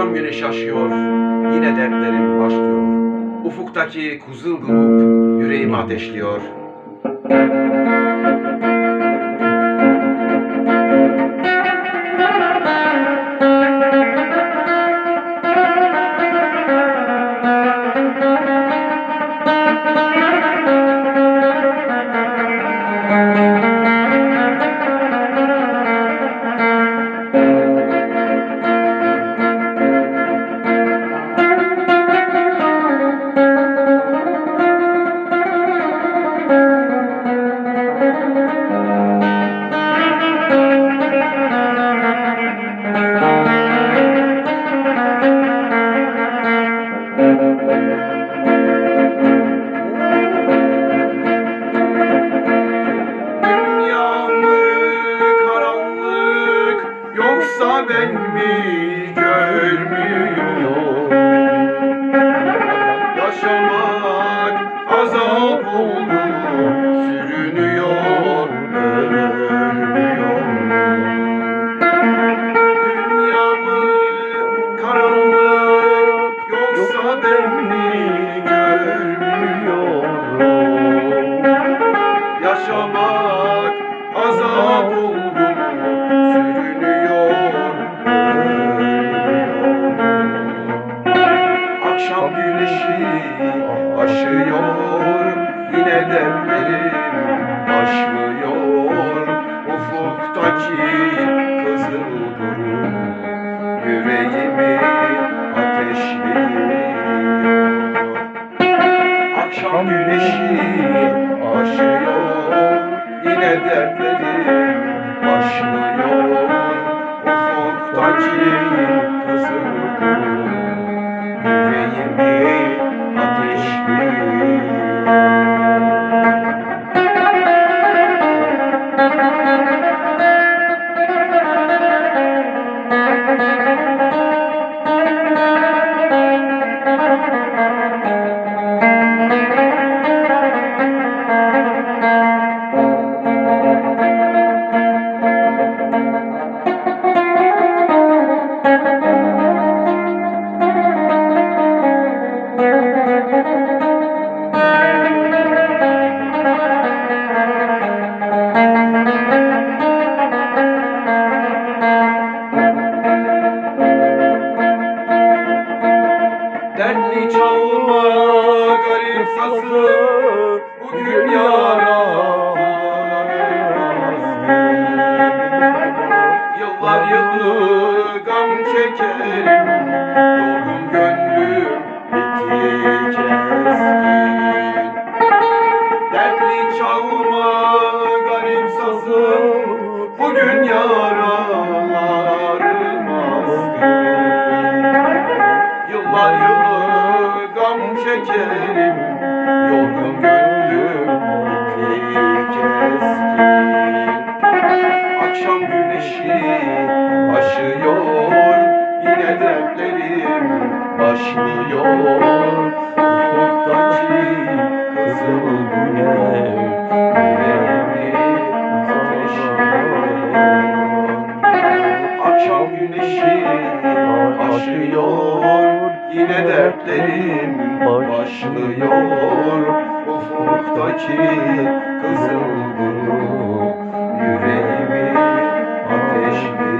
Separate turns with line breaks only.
güneş aşıyor, yine dertlerim başlıyor. Ufuktaki kuzul grup yüreğimi ateşliyor. Ben mi görmüyorum? Güneşi aşıyor, yine dertlerim başlıyor. Ufuktaki kızıl durum yüreğimi ateşliyor. Akşam güneşi aşıyor Yine dertlerim başlıyor Ufuktaki Bugün yaralarım azgın Yıllar yılı gam çekerim Yorgun gönlüm keskin. Akşam güneşi aşıyor Yine dertlerim başlıyor. Ufuktaki kızıl güneş aşıyor Yine dertlerim başlıyor Ufuktaki kızıl grup Yüreğimi ateşliyor